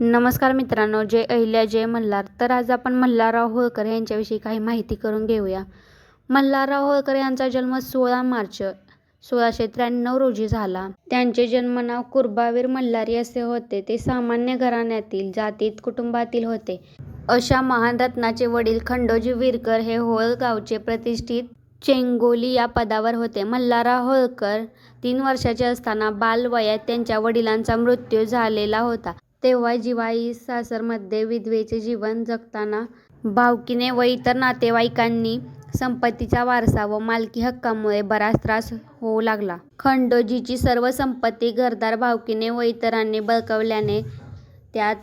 नमस्कार मित्रांनो जय अहिल्या जय मल्हार. तर आज आपण मल्हारराव होळकर यांच्याविषयी काही माहिती करून घेऊया. मल्हारराव होळकर यांचा जन्म सोळा मार्च सोळाशे त्र्याण्णव रोजी झाला. त्यांचे जन्मनाव कुर्बावीर मल्हारी असे होते. ते सामान्य घराण्यातील जातीत कुटुंबातील होते. अशा महान रत्नाचे वडील खंडोजी विरकर हे होळ गावचे प्रतिष्ठित चेंगोली या पदावर होते. मल्हारराव होळकर तीन वर्षाचे असताना बालवयात त्यांच्या वडिलांचा मृत्यू झालेला होता. तेव्हा जिवाई सासरमध्ये विधवेचे जीवन जगताना भावकीने व इतर नातेवाईकांनी संपत्तीचा वारसा व मालकी हक्कामुळे बराच त्रास होऊ लागला. खंडोजीची सर्व संपत्ती घरदार भावकीने व इतरांनी बळकावल्याने त्यात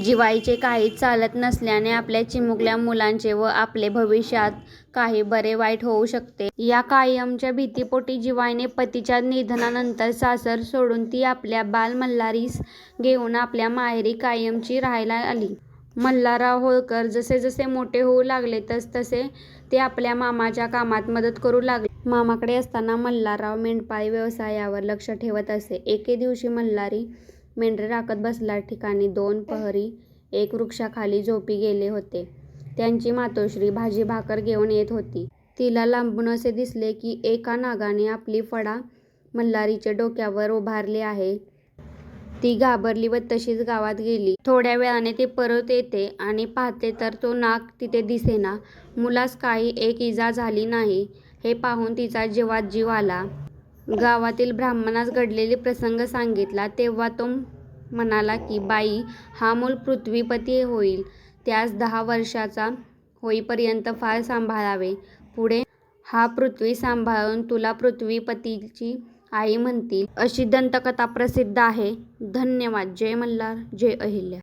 जिवाईचे काहीच चालत नसल्याने आपल्या चिमुकल्या मुलांचे व आपले भविष्यात काही बरे वाईट होऊ शकते. या कायमच्या भीतीपोटी जिवाईने पतीच्या निधनानंतर सासर सोडून ती आपल्या बाल मल्हारीस घेऊन आपल्या माहेरी कायमची राहायला आली. मल्हारराव होळकर जसे जसे मोठे होऊ लागले तस तसे ते आपल्या मामाच्या कामात मदत करू लागले. मामाकडे असताना मल्हारराव मेंढपाळी व्यवसायावर लक्ष ठेवत असे. एके दिवशी मल्हारी मेंढरे राखत बसल्या ठिकाणी दोन प्रहरी एक वृक्षाखाली झोपी गेले होते. त्यांची मातोश्री भाजी भाकर घेऊन येत होती. तिला लांबून असे दिसले की एका नागाने आपली फडा मल्हारीच्या डोक्यावर उभारली आहे. ती घाबरली व तशीच गावात गेली. थोड्या वेळाने ती परत येते आणि पाहते तर तो नाग तिथे दिसेना. मुलास काही एक इजा झाली नाही. हे पाहून तिचा जीवात जीव आला. गावातील ब्राह्मणास घडलेले प्रसंग सांगितला तेव्हा तो म्हणाला की बाई हा मूल पृथ्वीपती होईल. त्यास दहा वर्षाचा होईपर्यंत फार सांभाळावे. पुढे हा पृथ्वी सांभाळून तुला पृथ्वीपतीची आई म्हणतील अशी दंतकथा प्रसिद्ध आहे. धन्यवाद. जय मल्हार. जय अहिल्या.